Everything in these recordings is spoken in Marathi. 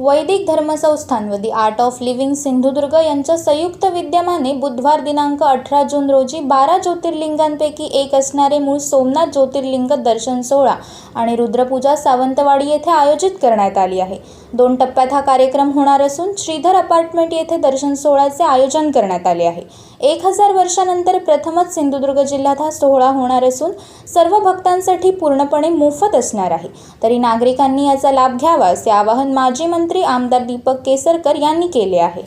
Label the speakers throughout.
Speaker 1: वैदिक धर्मसंस्थान व the art of living Sindhudurg यांच्या संयुक्त विद्यमाने बुधवार दिनांक अठरा जून रोजी बारा ज्योतिर्लिंगांपैकी एक असणारे मूळ सोमनाथ ज्योतिर्लिंग दर्शन सोहळा आणि रुद्रपूजा सावंतवाडी येथे आयोजित करण्यात आली आहे. दोन टप्प्यात हा कार्यक्रम होणार असून श्रीधर अपार्टमेंट येथे दर्शन सोहळ्याचे आयोजन करण्यात आले आहे. एक हजार वर्षानंतर प्रथमच सिंधुदुर्ग जिल्ह्यात हा सोहळा होणार असून सर्व भक्तांसाठी पूर्णपणे मोफत असणार आहे. तरी नागरिकांनी याचा लाभ घ्यावा असे आवाहन माजी मंत्री आमदार दीपक केसरकर यांनी केले आहे.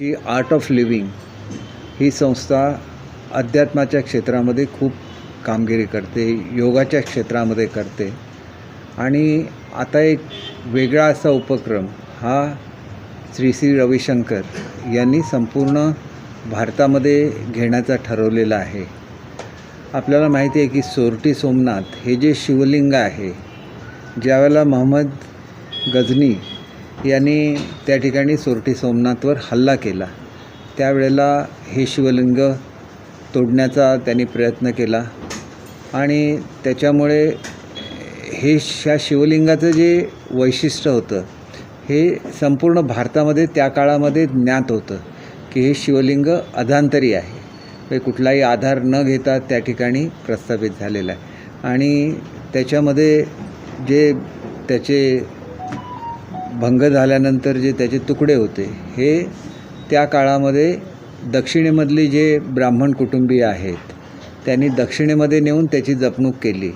Speaker 2: जी आर्ट ऑफ लिव्हिंग ही संस्था अध्यात्माच्या क्षेत्रामध्ये खूप कामगिरी करते योगाच्या क्षेत्रामध्ये करते आणि आता एक वेगळा असा उपक्रम हा श्री श्री रविशंकर यांनी संपूर्ण भारतामध्ये घेण्याचा ठरवलेला आहे. आपल्याला माहिती आहे की सोरटी सोमनाथ हे जे शिवलिंग आहे ज्यावेळेला महम्मद गझनी यांनी त्या ठिकाणी सोरटी सोमनाथवर हल्ला केला त्यावेळेला हे शिवलिंग तोडण्याचा त्यांनी प्रयत्न केला आणि त्याच्यामुळे हे ह्या शिवलिंगाचं जे वैशिष्ट्य होतं हे संपूर्ण भारतामध्ये त्या काळामध्ये ज्ञात होतं की हे शिवलिंग अधांतरी आहे. म्हणजे कुठलाही आधार न घेता त्या ठिकाणी प्रस्थापित झालेलं आहे. आणि त्याच्यामध्ये जे त्याचे भंग झाल्यानंतर जे त्याचे तुकडे होते हे त्या काळामध्ये दक्षिणेमधली जे ब्राह्मण कुटुंबीय आहेत त्यांनी दक्षिणेमध्ये नेऊन त्याची जपणूक केली.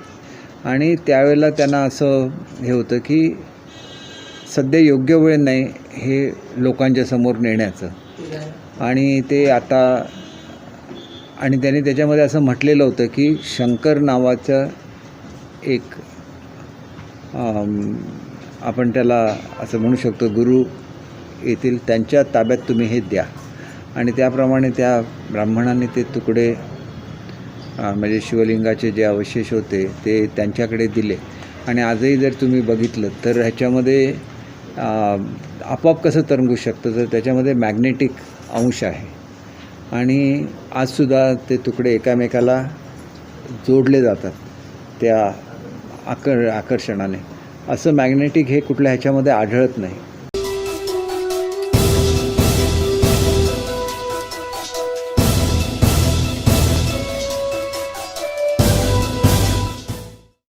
Speaker 2: आणि त्यावेळेला त्यांना असं हे होतं की सध्या योग्य वेळ नाही हे लोकांच्या समोर नेण्याचं. आणि ते आता आणि त्यांनी त्याच्यामध्ये असं म्हटलेलं होतं की शंकर नावाचं एक आपण त्याला असं म्हणू शकतो गुरु येतील त्यांच्या ताब्यात तुम्ही हे द्या. आणि त्याप्रमाणे त्या ब्राह्मणांनी ते तुकडे म्हणजे शिवलिंगाचे जे अवशेष होते ते त्यांच्याकडे दिले. आणि आजही जर तुम्ही बघितलं तर ह्याच्यामध्ये आपोआप कसं तरंगू शकतं? तर त्याच्यामध्ये मॅग्नेटिक अंश आहे. आणि आजसुद्धा ते तुकडे एकामेकाला जोडले जातात त्या आकर आकर्षणाने. असं मॅग्नेटिक हे कुठल्या ह्याच्यामध्ये आढळत नाही.